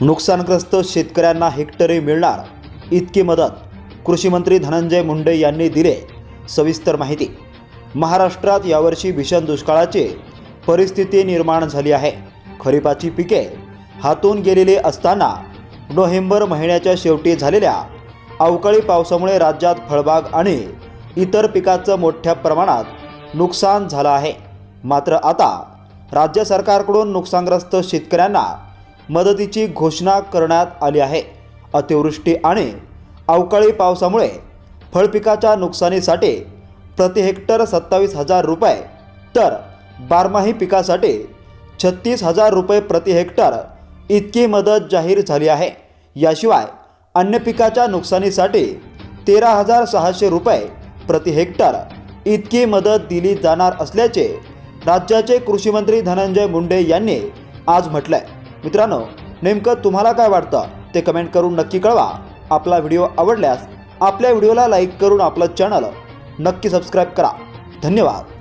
नुकसानग्रस्त शेतकऱ्यांना हेक्टरी मिळणार. इतकी मदत कृषीमंत्री धनंजय मुंडे यांनी दिले. सविस्तर माहिती. महाराष्ट्रात यावर्षी भीषण दुष्काळाची परिस्थिती निर्माण झाली आहे. खरीपाची पिके हातून गेलेली असताना नोव्हेंबर महिन्याच्या शेवटी झालेल्या अवकाळी पावसामुळे राज्यात फळबाग आणि इतर पिकाचं मोठ्या प्रमाणात नुकसान झालं आहे. मात्र आता राज्य सरकारकडून नुकसानग्रस्त शेतकऱ्यांना मदतीची घोषणा करण्यात आली आहे. अतिवृष्टी आणि अवकाळी पावसामुळे फळपिकाच्या नुकसानीसाठी प्रति हेक्टर सत्तावीस हजार रुपये तर बारमाही पिकासाठी छत्तीस हजार रुपये प्रति हेक्टर इतकी मदत जाहीर झाली आहे. याशिवाय अन्य पिकाच्या नुकसानीसाठी तेरा हजार सहाशे रुपये प्रति हेक्टर इतकी मदत दिली जाणार असल्याचे राज्याचे कृषीमंत्री धनंजय मुंडे यांनी आज म्हटलंय. मित्रांनो नेमकं तुम्हाला काय वाटतं? ते कमेंट करून नक्की कळवा. आपला व्हिडिओ आवडल्यास आपल्या व्हिडिओला लाईक करून आपलं चॅनल नक्की सबस्क्राईब करा. धन्यवाद.